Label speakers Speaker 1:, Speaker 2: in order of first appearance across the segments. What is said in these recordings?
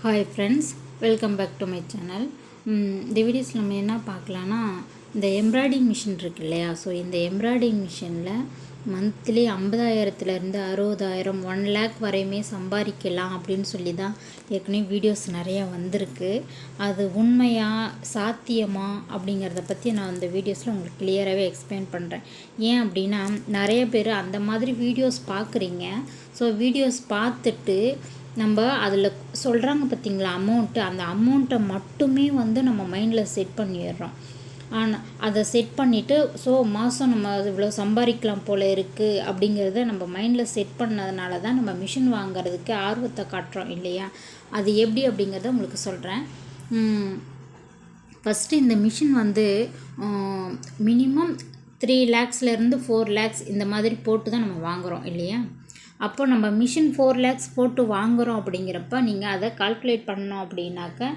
Speaker 1: Hi friends welcome back to my channel இந்த வீடியோஸில் நம்ம என்ன பார்க்கலான்னா இந்த எம்ப்ராய்டிங் மிஷின் இருக்கு இல்லையா? ஸோ இந்த எம்ப்ராய்டிங் மிஷினில் மந்த்லி ஐம்பதாயிரத்துலேருந்து அறுபதாயிரம் ஒன் லேக் வரையுமே சம்பாதிக்கலாம் அப்படின்னு சொல்லி தான் ஏற்கனவே வீடியோஸ் நிறையா வந்திருக்கு. அது உண்மையாக சாத்தியமா அப்படிங்கிறத பற்றி நான் அந்த வீடியோஸில் உங்களுக்கு கிளியராகவே எக்ஸ்பிளைன் பண்ணுறேன் ஏன் அப்படின்னா நிறைய பேர் அந்த மாதிரி வீடியோஸ் பார்க்குறீங்க. ஸோ வீடியோஸ் பார்த்துட்டு நம்ம அதில் சொல்கிறாங்க பார்த்தீங்களா அமௌண்ட்டு அந்த அமௌண்ட்டை மட்டுமே வந்து நம்ம மைண்டில் செட் பண்ணிடுறோம். ஆனால் அதை செட் பண்ணிவிட்டு ஸோ மாதம் நம்ம இவ்வளோ சம்பாதிக்கலாம் போல் இருக்குது அப்படிங்கிறத நம்ம மைண்டில் செட் பண்ணதுனால தான் நம்ம மிஷின் வாங்கிறதுக்கு ஆர்வத்தை காட்டுறோம் இல்லையா? அது எப்படி அப்படிங்கிறத உங்களுக்கு சொல்கிறேன் ஃபஸ்ட்டு இந்த மிஷின் வந்து மினிமம் த்ரீ லேக்ஸ்லேருந்து ஃபோர் லேக்ஸ் இந்த மாதிரி போட்டு தான் நம்ம வாங்குகிறோம் இல்லையா? அப்போ நம்ம மிஷின் ஃபோர் லேக்ஸ் போட்டு வாங்குகிறோம் அப்படிங்கிறப்ப நீங்கள் அதை கால்குலேட் பண்ணோம் அப்படின்னாக்க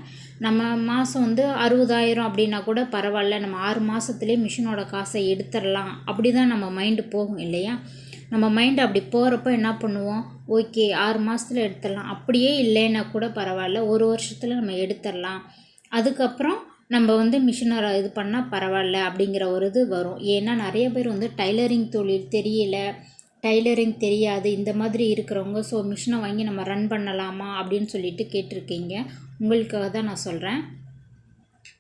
Speaker 1: நம்ம மாதம் வந்து அறுபதாயிரம் அப்படின்னா கூட பரவாயில்ல நம்ம ஆறு மாதத்துலேயே மிஷினோட காசை எடுத்துடலாம். அப்படி தான் நம்ம மைண்டு போகும் இல்லையா? நம்ம மைண்டு அப்படி போகிறப்ப என்ன பண்ணுவோம்? ஓகே ஆறு மாதத்தில் எடுத்துடலாம். அப்படியே இல்லைன்னா கூட பரவாயில்ல ஒரு வருஷத்தில் நம்ம எடுத்துடலாம். அதுக்கப்புறம் நம்ம வந்து மிஷினை இது பண்ணால் பரவாயில்ல அப்படிங்கிற ஒரு இது வரும். ஏன்னா நிறைய பேர் வந்து டைலரிங் தொழில் தெரியல. டைலரிங் தெரியாது இந்த மாதிரி இருக்கிறவங்க ஸோ மிஷினை வாங்கி நம்ம ரன் பண்ணலாமா அப்படின்னு சொல்லிட்டு கேட்டிருக்கீங்க. உங்களுக்காக தான் நான் சொல்கிறேன்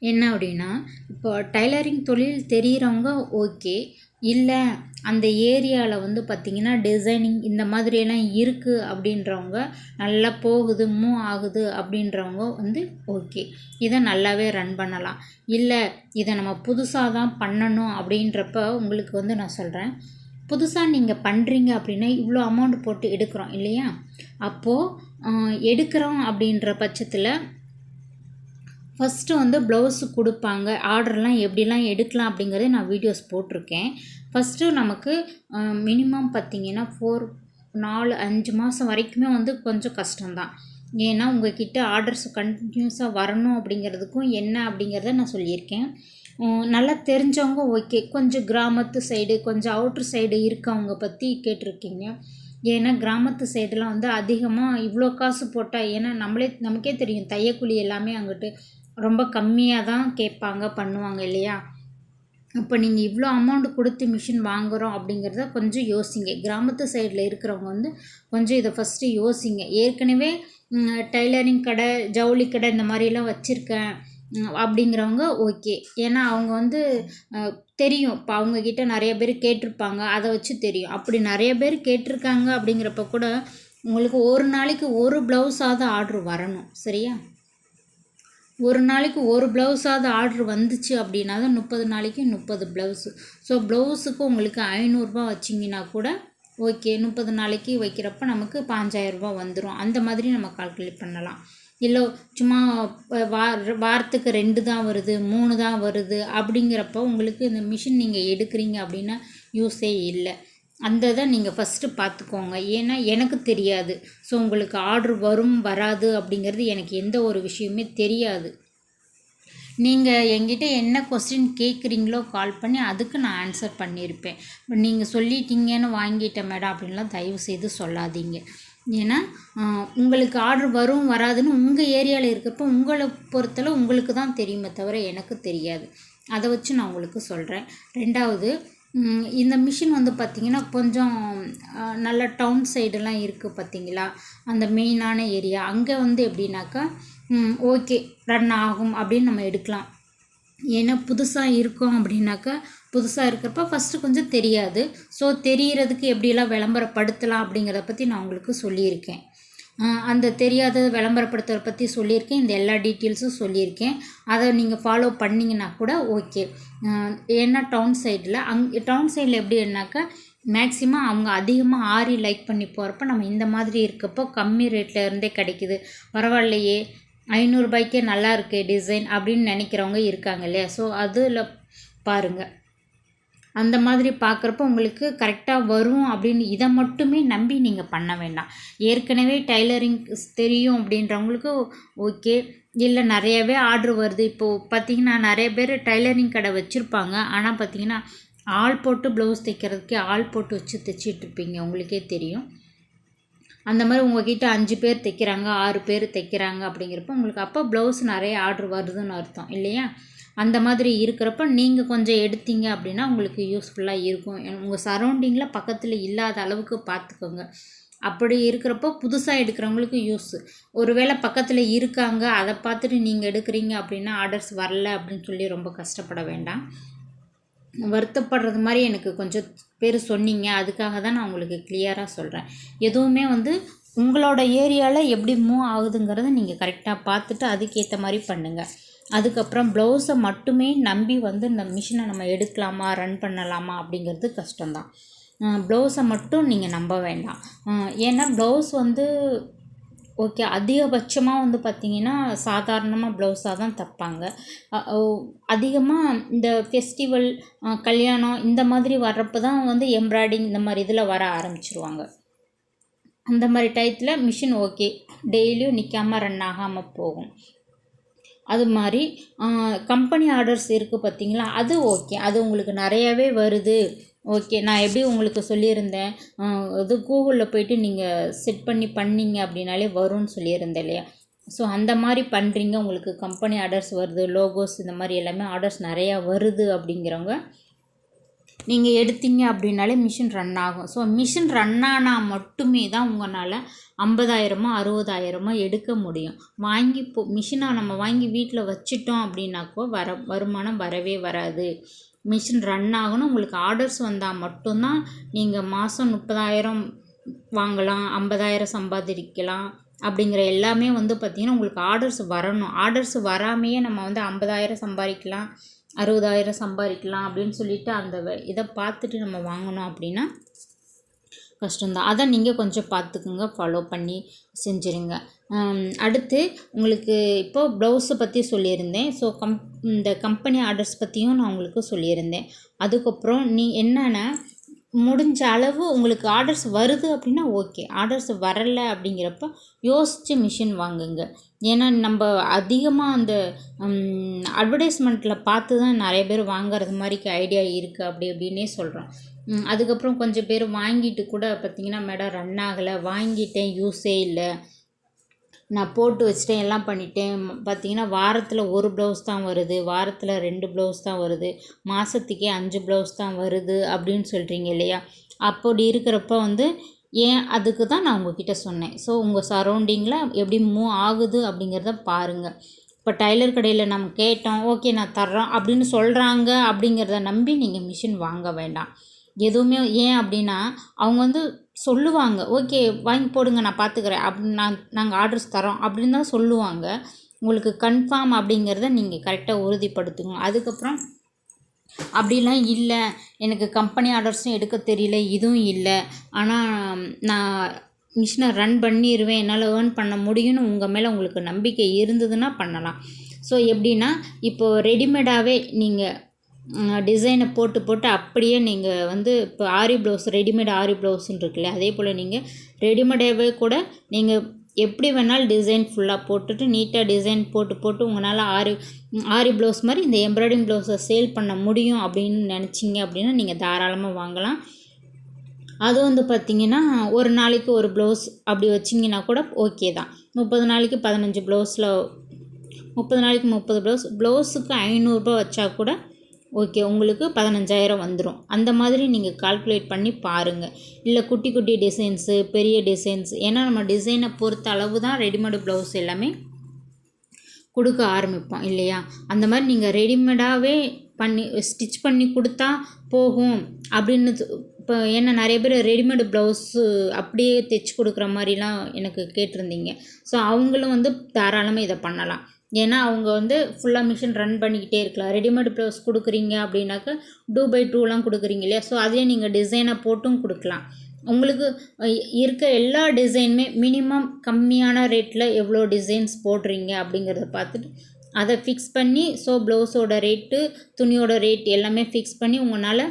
Speaker 1: என்ன அப்படின்னா இப்போ டைலரிங் தொழில் தெரிகிறவங்க ஓகே இல்லை அந்த ஏரியாவில் வந்து பார்த்திங்கன்னா டிசைனிங் இந்த மாதிரியெல்லாம் இருக்குது அப்படின்றவங்க நல்லா போகுது மூவ் ஆகுது அப்படின்றவங்க வந்து ஓகே இதை நல்லாவே ரன் பண்ணலாம். இல்லை இதை நம்ம புதுசாக தான் பண்ணணும் அப்படின்றப்ப உங்களுக்கு வந்து நான் சொல்கிறேன் புதுசாக நீங்கள் பண்ணுறீங்க அப்படின்னா இவ்வளோ அமௌண்ட் போட்டு எடுக்கிறோம் இல்லையா? அப்போது எடுக்கிறோம் அப்படின்ற பட்சத்தில் ஃபஸ்ட்டு வந்து ப்ளவுஸு கொடுப்பாங்க. ஆர்டர்லாம் எப்படிலாம் எடுக்கலாம் அப்படிங்கிறத நான் வீடியோஸ் போட்டிருக்கேன். ஃபஸ்ட்டு நமக்கு மினிமம் பார்த்திங்கன்னா ஃபோர் நாலு அஞ்சு மாதம் வரைக்குமே வந்து கொஞ்சம் கஷ்டம்தான். ஏன்னா உங்ககிட்ட ஆர்டர்ஸ் கண்டினியூஸாக வரணும் அப்படிங்கிறதுக்கும் என்ன அப்படிங்கிறத நான் சொல்லியிருக்கேன். நல்லா தெரிஞ்சவங்க ஓகே. கொஞ்சம் கிராமத்து சைடு கொஞ்சம் அவுட்ரு சைடு இருக்கவங்க பற்றி கேட்டிருக்கீங்க. ஏன்னா கிராமத்து சைடெலாம் வந்து அதிகமாக இவ்வளோ காசு போட்டால் ஏன்னா நம்மளே நமக்கே தெரியும். தையக்கூலி எல்லாமே அங்கிட்டு ரொம்ப கம்மியாக தான் கேட்பாங்க பண்ணுவாங்க இல்லையா? இப்போ நீங்கள் இவ்வளோ அமௌண்ட் கொடுத்து மிஷின் வாங்குகிறோம் அப்படிங்கிறத கொஞ்சம் யோசிங்க. கிராமத்து சைடில் இருக்கிறவங்க வந்து கொஞ்சம் இதை ஃபஸ்ட்டு யோசிங்க. ஏற்கனவே டைலரிங் கடை ஜவுளி கடை இந்த மாதிரிலாம் வச்சுருக்கேன். அப்படிங்கிறவங்க ஓகே. ஏன்னா அவங்க வந்து தெரியும். இப்போ அவங்கக்கிட்ட நிறைய பேர் கேட்டிருப்பாங்க. அதை வச்சு தெரியும். அப்படி நிறைய பேர் கேட்டிருக்காங்க அப்படிங்கிறப்ப கூட உங்களுக்கு ஒரு நாளைக்கு ஒரு ப்ளவுஸாவது ஆர்ட்ரு வரணும். சரியா? ஒரு நாளைக்கு ஒரு ப்ளவுஸாவது ஆர்ட்ரு வந்துச்சு அப்படின்னா தான் முப்பது நாளைக்கு முப்பது ப்ளவுஸு. ஸோ ப்ளவுஸுக்கு உங்களுக்கு ஐநூறுரூபா வச்சிங்கன்னா கூட ஓகே. முப்பது நாளைக்கு வைக்கிறப்ப நமக்கு பாஞ்சாயிரரூபா வந்துடும் அந்த மாதிரி நம்ம கால்குலேட் பண்ணலாம். இல்லை சும்மா வார வாரத்துக்கு ரெண்டு தான் வருது மூணு தான் வருது அப்படிங்கிறப்ப உங்களுக்கு இந்த மிஷின் நீங்கள் எடுக்கிறீங்க அப்படின்னா யூஸே இல்லை. அந்த இதை நீங்கள் ஃபஸ்ட்டு பார்த்துக்கோங்க. ஏன்னா எனக்கு தெரியாது. ஸோ உங்களுக்கு ஆர்டர் வரும் வராது அப்படிங்கிறது எனக்கு எந்த ஒரு விஷயமே தெரியாது. நீங்கள் எங்கிட்ட என்ன கொஸ்டின் கேட்குறீங்களோ கால் பண்ணி அதுக்கு நான் ஆன்சர் பண்ணியிருப்பேன். நீங்கள் சொல்லிட்டீங்கன்னு வாங்கிட்டேன் மேடம் அப்படின்லாம் தயவு செய்து சொல்லாதீங்க. ஏன்னா உங்களுக்கு ஆர்டர் வரும் வராதுன்னு உங்கள் ஏரியாவில் இருக்கிறப்போ உங்களை பொறுத்தளவு உங்களுக்கு தான் தெரியுமே தவிர எனக்கு தெரியாது. அதை வச்சு நான் உங்களுக்கு சொல்கிறேன் ரெண்டாவது இந்த மிஷின் வந்து பார்த்திங்கன்னா கொஞ்சம் நல்ல டவுன் சைடெல்லாம் இருக்குது பார்த்தீங்களா அந்த மெயினான ஏரியா அங்கே வந்து எப்படின்னாக்கா ஓகே ரன் ஆகும் அப்படின்னு நம்ம எடுக்கலாம். ஏன்னா புதுசாக இருக்கோம் அப்படின்னாக்கா புதுசாக இருக்கிறப்ப ஃபஸ்ட்டு கொஞ்சம் தெரியாது. ஸோ தெரிகிறதுக்கு எப்படியெல்லாம் விளம்பரப்படுத்தலாம் அப்படிங்கிறத பற்றி நான் உங்களுக்கு சொல்லியிருக்கேன். அந்த தெரியாத விளம்பரப்படுத்துறத பற்றி சொல்லியிருக்கேன். இந்த எல்லா டீட்டெயில்ஸும் சொல்லியிருக்கேன். அதை நீங்கள் ஃபாலோ பண்ணிங்கன்னா கூட ஓகே ஏன்னா டவுன் சைடில் அங் டவுன் சைடில் எப்படின்னாக்கா மேக்ஸிமம் அவங்க அதிகமாக ஆரி லைக் பண்ணி போகிறப்ப நம்ம இந்த மாதிரி இருக்கப்போ கம்மி ரேட்டில் இருந்தே கிடைக்கிது. பரவாயில்லையே. ஐநூறுரூபாய்க்கே நல்லா இருக்குது டிசைன் அப்படின்னு நினைக்கிறவங்க இருக்காங்க இல்லையா? ஸோ அதில் பாருங்கள் அந்த மாதிரி பார்க்குறப்ப உங்களுக்கு கரெக்டாக வரும் அப்படின்னு இதை மட்டுமே நம்பி நீங்கள் பண்ண வேண்டாம். ஏற்கனவே டைலரிங் தெரியும் அப்படின்றவங்களுக்கு ஓகே இல்லை நிறையவே ஆர்டர் வருது. இப்போது பார்த்திங்கன்னா நிறைய பேர் டைலரிங் கடை வச்சுருப்பாங்க. ஆனால் பார்த்திங்கன்னா ஆள் போட்டு ப்ளவுஸ் தைக்கிறதுக்கே ஆள் போட்டு வச்சு தைச்சிட்ருப்பீங்க உங்களுக்கே தெரியும். அந்த மாதிரி உங்ககிட்ட அஞ்சு பேர் தைக்கிறாங்க ஆறு பேர் தைக்கிறாங்க அப்படிங்கிறப்ப உங்களுக்கு அப்போ ப்ளவுஸ் நிறைய ஆர்டர் வருதுன்னு அர்த்தம் இல்லையா? அந்த மாதிரி இருக்கிறப்ப நீங்கள் கொஞ்சம் எடுத்தீங்க அப்படின்னா உங்களுக்கு யூஸ்ஃபுல்லாக இருக்கும். உங்கள் சரௌண்டிங்கில் பக்கத்தில் இல்லாத அளவுக்கு பார்த்துக்கோங்க. அப்படி இருக்கிறப்போ புதுசாக எடுக்கிறவங்களுக்கு யூஸ் ஒருவேளை பக்கத்தில் இருக்காங்க அதை பார்த்துட்டு நீங்கள் எடுக்கிறீங்க அப்படின்னா ஆர்டர்ஸ் வரல அப்படின்னு சொல்லி ரொம்ப கஷ்டப்பட வேண்டாம். வருத்தப்படுறது மாதிரி எனக்கு கொஞ்சம் பேர் சொன்னீங்க. அதுக்காக தான் நான் உங்களுக்கு கிளியராக சொல்கிறேன் எதுவுமே வந்து உங்களோட ஏரியாவில் எப்படி மூவ் ஆகுதுங்கிறத நீங்கள் கரெக்டாக பார்த்துட்டு அதுக்கேற்ற மாதிரி பண்ணுங்கள் அதுக்கப்புறம் ப்ளவுஸை மட்டுமே நம்பி வந்து இந்த மிஷினை நம்ம எடுக்கலாமா ரன் பண்ணலாமா அப்படிங்கிறது கஷ்டம்தான். ப்ளவுஸை மட்டும் நீங்கள் நம்ப வேண்டாம். ஏன்னா ப்ளவுஸ் வந்து ஓகே. அதிகபட்சமாக வந்து பார்த்திங்கன்னா சாதாரணமாக ப்ளவுஸாக தான் தைப்பாங்க. அதிகமாக இந்த ஃபெஸ்டிவல் கல்யாணம் இந்த மாதிரி வர்றப்போ தான் வந்து எம்ப்ராய்டிங் இந்த மாதிரி இதில் வர ஆரம்பிச்சிருவாங்க. அந்த மாதிரி டயத்தில் மிஷின் ஓகே. டெய்லியும் நிற்காமல் ரன் ஆகாமல் போகும். அது மாதிரி கம்பெனி ஆர்டர்ஸ் இருக்குது பார்த்தீங்களா அது ஓகே. அது உங்களுக்கு நிறையவே வருது. ஓகே நான் எப்படி உங்களுக்கு சொல்லியிருந்தேன்? இது கூகுளில் போயிட்டு நீங்கள் செட் பண்ணி பண்ணீங்க அப்படின்னாலே வரும்னு சொல்லியிருந்தேன் இல்லையா? ஸோ அந்த மாதிரி பண்ணுறீங்க உங்களுக்கு கம்பெனி ஆர்டர்ஸ் வருது லோகோஸ் இந்த மாதிரி எல்லாமே ஆர்டர்ஸ் நிறையா வருது அப்படிங்கிறவங்க நீங்கள் எடுத்தீங்க அப்படின்னாலே மிஷின் ரன் ஆகும். ஸோ மிஷின் ரன் ஆனால் மட்டுமே தான் உங்களால் ஐம்பதாயிரமோ அறுபதாயிரமோ எடுக்க முடியும். வாங்கி போ மிஷினை நம்ம வாங்கி வீட்டில் வச்சுட்டோம் அப்படின்னாக்கோ வர வருமானம் வரவே வராது. மிஷின் ரன் ஆகணும். உங்களுக்கு ஆர்டர்ஸ் வந்தால் மட்டும்தான் நீங்கள் மாதம் முப்பதாயிரம் வாங்கலாம் ஐம்பதாயிரம் சம்பாதிக்கலாம் அப்படிங்கிற எல்லாமே வந்து பார்த்திங்கன்னா உங்களுக்கு ஆர்டர்ஸ் வரணும். ஆர்டர்ஸ் வராமையே நம்ம வந்து ஐம்பதாயிரம் சம்பாதிக்கலாம் அறுபதாயிரம் சம்பாதிக்கலாம் அப்படின்னு சொல்லிட்டு அந்த இதை பார்த்துட்டு நம்ம வாங்கணும் அப்படின்னா கஷ்டம்தான். அதை நீங்கள் கொஞ்சம் பார்த்துக்குங்க ஃபாலோ பண்ணி செஞ்சுருங்க. அடுத்து உங்களுக்கு இப்போது ப்ளவுஸை பற்றி சொல்லியிருந்தேன். ஸோ கம் இந்த கம்பெனி ஆர்டர்ஸ் பற்றியும் நான் உங்களுக்கு சொல்லியிருந்தேன். அதுக்கப்புறம் நீ என்னென்னா முடிஞ்ச அளவு உங்களுக்கு ஆர்டர்ஸ் வருது அப்படின்னா ஓகே ஆர்டர்ஸ் வரலை அப்படிங்கிறப்ப யோசித்து மிஷின் வாங்குங்க. ஏன்னா நம்ம அதிகமாக அந்த அட்வர்டைஸ்மெண்ட்டில் பார்த்து தான் நிறைய பேர் வாங்குறது மாதிரிக்கு ஐடியா இருக்குது அப்படி அப்படின்னே சொல்கிறோம் அதுக்கப்புறம் கொஞ்சம் பேர் வாங்கிட்டு கூட பார்த்திங்கன்னா மேடம் ரன் ஆகலை. வாங்கிட்டேன். யூஸே இல்லை. நான் போட்டு வச்சுட்டேன். எல்லாம் பண்ணிட்டேன். பார்த்தீங்கன்னா வாரத்தில் ஒரு ப்ளவுஸ் தான் வருது. வாரத்தில் ரெண்டு ப்ளவுஸ் தான் வருது. மாதத்துக்கே அஞ்சு ப்ளவுஸ் தான் வருது அப்படின்னு சொல்கிறீங்க இல்லையா? அப்படி இருக்கிறப்ப வந்து ஏன் அதுக்கு தான் நான் உங்ககிட்ட சொன்னேன். ஸோ உங்கள் சரௌண்டிங்கில் எப்படி மூவ் ஆகுது அப்படிங்கிறத பாருங்கள் இப்போ டைலர் கடையில் நம்ம கேட்டோம் ஓகே நான் தர்றோம். அப்படின்னு சொல்கிறாங்க அப்படிங்கிறத நம்பி நீங்கள் மிஷின் வாங்க வேண்டாம். எதுவுமே ஏன் அப்படின்னா அவங்க வந்து சொல்லுவாங்க ஓகே வாங்கி போடுங்க நான் பார்த்துக்கிறேன் அப்படின்னு நான் நாங்கள் ஆர்டர்ஸ் தரோம் அப்படின்னு தான் சொல்லுவாங்க. உங்களுக்கு கன்ஃபார்ம் அப்படிங்கிறத நீங்கள் கரெக்டாக உறுதிப்படுத்துங்க. அதுக்கப்புறம் அப்படிலாம் இல்லை. எனக்கு கம்பெனி ஆர்டர்ஸும் எடுக்க தெரியல. இதுவும் இல்லை. ஆனால் நான் மிஷினை ரன் பண்ணிடுவேன் என்னால் ஏர்ன் பண்ண முடியும்னு உங்கள் மேலே உங்களுக்கு நம்பிக்கை இருந்ததுன்னா பண்ணலாம். ஸோ எப்படின்னா இப்போது ரெடிமேடாகவே நீங்கள் டிசைனை போட்டு போட்டு அப்படியே நீங்கள் வந்து இப்போ ஆரி ப்ளவுஸ் ரெடிமேட் ஆரி ப்ளவுஸ்ன்னு இருக்குல்ல அதே போல் நீங்கள் ரெடிமேடாகவே கூட நீங்கள் எப்படி வேணாலும் டிசைன் ஃபுல்லாக போட்டுட்டு நீட்டாக டிசைன் போட்டு போட்டு உங்களால் ஆரி ஆரி ப்ளவுஸ் மாதிரி இந்த எம்ப்ராய்டிங் ப்ளவுஸை சேல் பண்ண முடியும் அப்படின்னு நினச்சிங்க அப்படின்னா நீங்கள் தாராளமாக வாங்கலாம். அது வந்து பார்த்திங்கன்னா ஒரு நாளைக்கு ஒரு ப்ளவுஸ் அப்படி வச்சிங்கன்னா கூட ஓகே தான். முப்பது நாளைக்கு பதினஞ்சு ப்ளவுஸில் முப்பது நாளைக்கு முப்பது ப்ளவுஸ் ப்ளவுஸுக்கு ஐநூறுரூபா வச்சா கூட ஓகே உங்களுக்கு பதினஞ்சாயிரம் வந்துடும் அந்த மாதிரி நீங்கள் கால்குலேட் பண்ணி பாருங்கள் இல்லை குட்டி குட்டி டிசைன்ஸு பெரிய டிசைன்ஸ் ஏன்னா நம்ம டிசைனை பொறுத்த அளவு தான் ரெடிமேடு ப்ளவுஸ் எல்லாமே கொடுக்க ஆரம்பிப்போம் இல்லையா? அந்த மாதிரி நீங்கள் ரெடிமேடாகவே பண்ணி ஸ்டிச் பண்ணி கொடுத்தா போகும். அப்படின்னு இப்போ ஏன்னா நிறைய பேர் ரெடிமேடு ப்ளவுஸு அப்படியே தைச்சி கொடுக்குற மாதிரிலாம் எனக்கு கேட்டிருந்தீங்க. ஸோ அவங்களும் வந்து தாராளமாக இதை பண்ணலாம். ஏன்னா அவங்க வந்து ஃபுல்லாக மிஷின் ரன் பண்ணிக்கிட்டே இருக்கலாம். ரெடிமேட் ப்ளவுஸ் கொடுக்குறீங்க அப்படின்னாக்கா டூ பை டூலாம் கொடுக்குறீங்க இல்லையா? ஸோ அதையே நீங்கள் டிசைனை போட்டும் கொடுக்கலாம். உங்களுக்கு இருக்க எல்லா டிசைனுமே மினிமம் கம்மியான ரேட்டில் எவ்வளோ டிசைன்ஸ் போடுறீங்க அப்படிங்கிறத பார்த்துட்டு அதை ஃபிக்ஸ் பண்ணி ஸோ ப்ளவுஸோட ரேட்டு துணியோட ரேட் எல்லாமே ஃபிக்ஸ் பண்ணி உங்களால்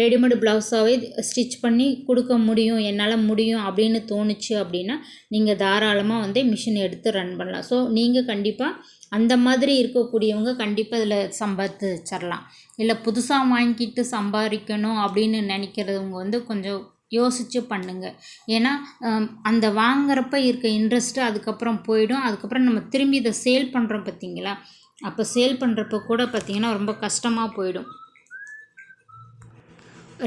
Speaker 1: ரெடிமேடு ப்ளவுஸாகவே ஸ்டிச் பண்ணி கொடுக்க முடியும் என்னால் முடியும் அப்படின்னு தோணுச்சு அப்படின்னா நீங்கள் தாராளமாக வந்து மிஷின் எடுத்து ரன் பண்ணலாம். ஸோ நீங்கள் கண்டிப்பாக அந்த மாதிரி இருக்கக்கூடியவங்க கண்டிப்பாக இதில் சம்பாதிச்சிடலாம் இல்லை புதுசாக வாங்கிட்டு சம்பாதிக்கணும் அப்படின்னு நினைக்கிறவங்க வந்து கொஞ்சம் யோசித்து பண்ணுங்க. ஏன்னா அந்த வாங்குறப்ப இருக்க இன்ட்ரெஸ்ட்டு அதுக்கப்புறம் போயிடும். அதுக்கப்புறம் நம்ம திரும்பி இதை சேல் பண்ணுறோம் பார்த்தீங்களா? அப்போ சேல் பண்ணுறப்ப கூட பார்த்திங்கன்னா ரொம்ப கஷ்டமாக போயிடும்.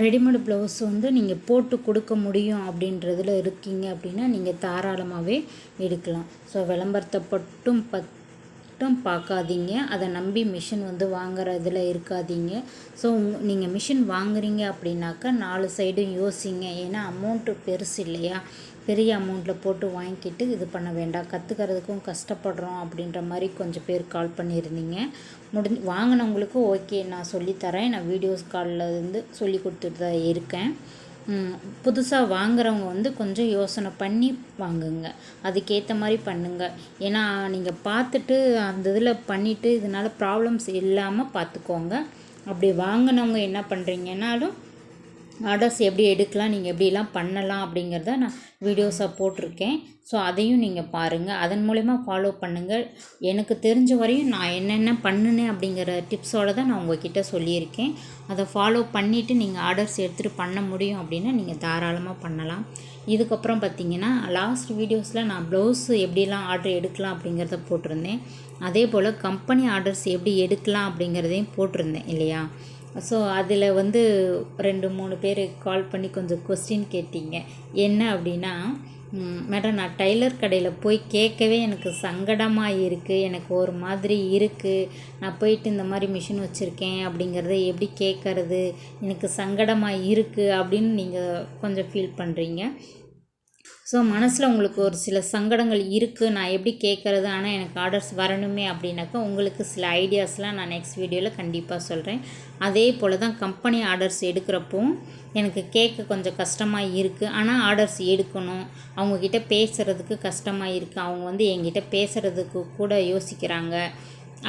Speaker 1: ரெடிமேட் ப்ளவுஸ் வந்து நீங்கள் போட்டு கொடுக்க முடியும் அப்படின்றதில் இருக்கீங்க அப்படின்னா நீங்கள் தாராளமாகவே எடுக்கலாம். ஸோ விளம்பரத்தை பட்டும் பட்டும் பார்க்காதீங்க. அதை நம்பி மிஷின் வந்து வாங்குறதுல இருக்காதீங்க. ஸோ நீங்கள் மிஷின் வாங்குறீங்க அப்படின்னாக்கா நாலு சைடும் யோசிங்க. ஏன்னா அமௌண்ட்டு பெருசு இல்லையா? பெரிய அமௌண்ட்டில் போட்டு வாங்கிக்கிட்டு இது பண்ண வேண்டாம். கற்றுக்கிறதுக்கும் கஷ்டப்படுறோம் அப்படின்ற மாதிரி கொஞ்சம் பேர் கால் பண்ணியிருந்தீங்க. முடிஞ்சு வாங்கினவங்களுக்கு ஓகே நான் சொல்லித்தரேன். நான் வீடியோஸ் காலில் இருந்து சொல்லி கொடுத்துட்டு தான் இருக்கேன். புதுசாக வாங்குறவங்க வந்து கொஞ்சம் யோசனை பண்ணி வாங்குங்க. அதுக்கேற்ற மாதிரி பண்ணுங்கள் ஏன்னா நீங்கள் பார்த்துட்டு அந்த இதில் பண்ணிவிட்டு இதனால் ப்ராப்ளம்ஸ் இல்லாமல் பார்த்துக்கோங்க. அப்படி வாங்கினவங்க என்ன பண்ணுறீங்கன்னாலும் ஆர்டர்ஸ் எப்படி எடுக்கலாம் நீங்கள் எப்படிலாம் பண்ணலாம் அப்படிங்கிறத நான் வீடியோஸாக போட்டிருக்கேன். ஸோ அதையும் நீங்கள் பாருங்கள் அதன் மூலிமா ஃபாலோ பண்ணுங்கள் எனக்கு தெரிஞ்ச வரையும் நான் என்னென்ன பண்ணினேன் அப்படிங்கிற டிப்ஸோடு தான் நான் உங்ககிட்ட சொல்லியிருக்கேன். அதை ஃபாலோ பண்ணிவிட்டு நீங்கள் ஆர்டர்ஸ் எடுத்துகிட்டு பண்ண முடியும் அப்படின்னா நீங்கள் தாராளமாக பண்ணலாம். இதுக்கப்புறம் பார்த்தீங்கன்னா லாஸ்ட் வீடியோஸில் நான் ப்ளவுஸ் எப்படிலாம் ஆர்டர் எடுக்கலாம் அப்படிங்கிறத போட்டிருந்தேன். அதே போல் கம்பெனி ஆர்டர்ஸ் எப்படி எடுக்கலாம் அப்படிங்கிறதையும் போட்டிருந்தேன் இல்லையா? ஸோ அதில் வந்து ரெண்டு மூணு பேர் கால் பண்ணி கொஞ்சம் கொஸ்டின் கேட்டீங்க. என்ன அப்படின்னா மேடம் நான் டைலர் கடையில் போய் கேட்கவே எனக்கு சங்கடமாக இருக்குது எனக்கு ஒரு மாதிரி இருக்குது நான் போயிட்டு இந்த மாதிரி மிஷின் வச்சுருக்கேன் அப்படிங்கிறத எப்படி கேட்கறது? எனக்கு சங்கடமாக இருக்குது அப்படின்னு நீங்கள் கொஞ்சம் ஃபீல் பண்ணுறீங்க ஸோ மனசில் உங்களுக்கு ஒரு சில சங்கடங்கள் இருக்குது. நான் எப்படி கேட்குறது? ஆனால் எனக்கு ஆர்டர்ஸ் வரணுமே அப்படின்னாக்கா உங்களுக்கு சில ஐடியாஸ்லாம் நான் நெக்ஸ்ட் வீடியோவில் கண்டிப்பாக சொல்கிறேன் அதே போல் தான் கம்பெனி ஆர்டர்ஸ் எடுக்கிறப்போ எனக்கு கேட்க கொஞ்சம் கஷ்டமாக இருக்குது ஆனால் ஆர்டர்ஸ் எடுக்கணும். அவங்கக்கிட்ட பேசுகிறதுக்கு கஷ்டமாக இருக்குது அவங்க வந்து என்கிட்ட பேசுகிறதுக்கு கூட யோசிக்கிறாங்க.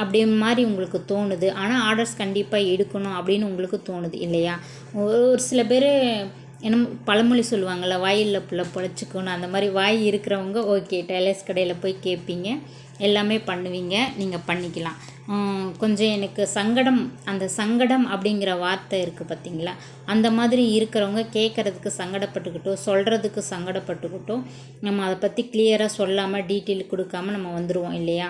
Speaker 1: அப்படி மாதிரி உங்களுக்கு தோணுது. ஆனால் ஆர்டர்ஸ் கண்டிப்பாக எடுக்கணும் அப்படின்னு உங்களுக்கு தோணுது இல்லையா? ஒரு ஒரு சில பேர் என்ன பழமொழி சொல்லுவாங்கள்ல வாயில் புள்ள பொழைச்சிக்கணும் அந்த மாதிரி வாய் இருக்கிறவங்க ஓகே டெய்லர்ஸ் கடையில் போய் கேட்பீங்க எல்லாமே பண்ணுவீங்க நீங்கள் பண்ணிக்கலாம். கொஞ்சம் எனக்கு சங்கடம் அந்த சங்கடம் அப்படிங்கிற வார்த்தை இருக்குது பார்த்தீங்களா அந்த மாதிரி இருக்கிறவங்க கேட்குறதுக்கு சங்கடப்பட்டுக்கிட்டோ சொல்கிறதுக்கு சங்கடப்பட்டுக்கிட்டோ நம்ம அதை பற்றி கிளியராக சொல்லாமல் டீட்டெயில் கொடுக்காம நம்ம வந்துடுவோம் இல்லையா?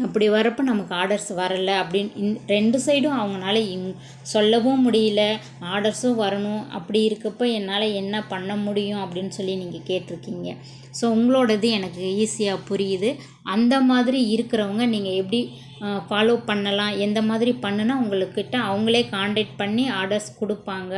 Speaker 1: அப்படி வரப்போ நமக்கு ஆர்டர்ஸ் வரல அப்படின்னு இந் ரெண்டு சைடும் அவங்களால இங் சொல்லவும் முடியல. ஆர்டர்ஸும் வரணும். அப்படி இருக்கப்போ என்னால் என்ன பண்ண முடியும் அப்படின்னு சொல்லி நீங்கள் கேட்டிருக்கீங்க. ஸோ உங்களோடது எனக்கு ஈஸியாக புரியுது. அந்த மாதிரி இருக்கிறவங்க நீங்கள் எப்படி ஃபாலோ பண்ணலாம். எந்த மாதிரி பண்ணுனா உங்களுக்கிட்ட அவங்களே காண்டாக்ட் பண்ணி ஆர்டர்ஸ் கொடுப்பாங்க.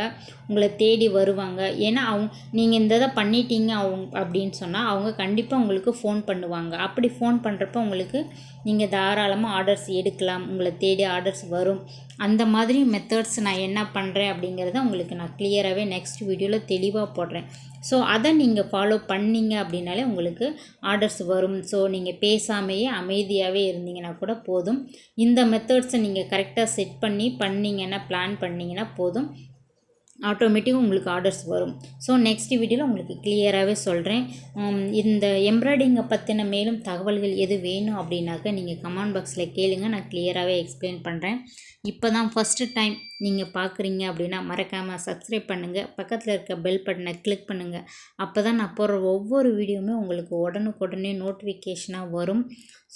Speaker 1: உங்களை தேடி வருவாங்க. ஏன்னா அவங்க நீங்கள் இந்த இதை பண்ணிட்டீங்க அவங்க அப்படின்னு சொன்னால் அவங்க கண்டிப்பாக உங்களுக்கு ஃபோன் பண்ணுவாங்க. அப்படி ஃபோன் பண்ணுறப்ப உங்களுக்கு நீங்கள் தாராளமாக ஆர்டர்ஸ் எடுக்கலாம். உங்களை தேடி ஆர்டர்ஸ் வரும். அந்த மாதிரி மெத்தட்ஸ் நான் என்ன பண்ணுறேன் அப்படிங்கிறத உங்களுக்கு நான் கிளியராகவே நெக்ஸ்ட் வீடியோவில் தெளிவாக போடுறேன். ஸோ அதை நீங்கள் ஃபாலோ பண்ணிங்க அப்படின்னாலே உங்களுக்கு ஆர்டர்ஸ் வரும். ஸோ நீங்கள் பேசாமையே அமைதியாகவே இருந்தீங்கன்னா கூட போதும். இந்த மெத்தட்ஸை நீங்கள் கரெக்டாக செட் பண்ணி பண்ணிங்கன்னா பிளான் பண்ணிங்கன்னா போதும். ஆட்டோமேட்டிக்காக உங்களுக்கு ஆர்டர்ஸ் வரும். ஸோ நெக்ஸ்ட் வீடியோவில் உங்களுக்கு கிளியராகவே சொல்கிறேன் இந்த எம்ப்ராய்டிங்கை பற்றின மேலும் தகவல்கள் எது வேணும் அப்படின்னாக்க நீங்கள் கமெண்ட் பாக்ஸில் கேளுங்க. நான் கிளியராகவே எக்ஸ்பிளைன் பண்ணுறேன் இப்போ தான் ஃபஸ்ட்டு டைம் நீங்கள் பார்க்குறீங்க அப்படின்னா மறக்காமல் சப்ஸ்கிரைப் பண்ணுங்கள் பக்கத்தில் இருக்க பெல் பட்டனை கிளிக் பண்ணுங்கள் அப்போ தான் நான் போடுற ஒவ்வொரு வீடியோவுமே உங்களுக்கு உடனுக்குடனே நோட்டிஃபிகேஷனாக வரும்.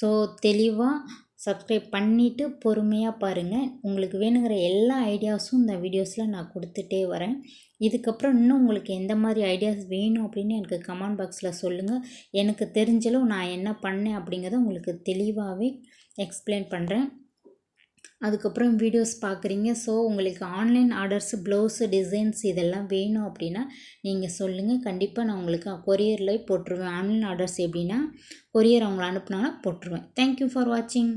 Speaker 1: ஸோ தெளிவாக சப்ஸ்கிரைப் பண்ணிவிட்டு பொறுமையாக பாருங்கள் உங்களுக்கு வேணுங்கிற எல்லா ஐடியாஸும் இந்த வீடியோஸில் நான் கொடுத்துட்டே வரேன். இதுக்கப்புறம் இன்னும் உங்களுக்கு எந்த மாதிரி ஐடியாஸ் வேணும் அப்படின்னு எனக்கு கமெண்ட் பாக்ஸில் சொல்லுங்கள் எனக்கு தெரிஞ்சளவு நான் என்ன பண்ணேன் அப்படிங்கிறத உங்களுக்கு தெளிவாகவே எக்ஸ்பிளைன் பண்ணுறேன் அதுக்கப்புறம் வீடியோஸ் பார்க்குறீங்க. ஸோ உங்களுக்கு ஆன்லைன் ஆர்டர்ஸ் ப்ளவுஸு டிசைன்ஸ் இதெல்லாம் வேணும் அப்படின்னா நீங்கள் சொல்லுங்கள் கண்டிப்பாக நான் உங்களுக்கு கொரியரில் போட்டுருவேன். ஆன்லைன் ஆர்டர்ஸ் எப்படின்னா கொரியர் அவங்கள அனுப்புனாங்கன்னா போட்டுருவேன். தேங்க்யூ ஃபார் வாட்சிங்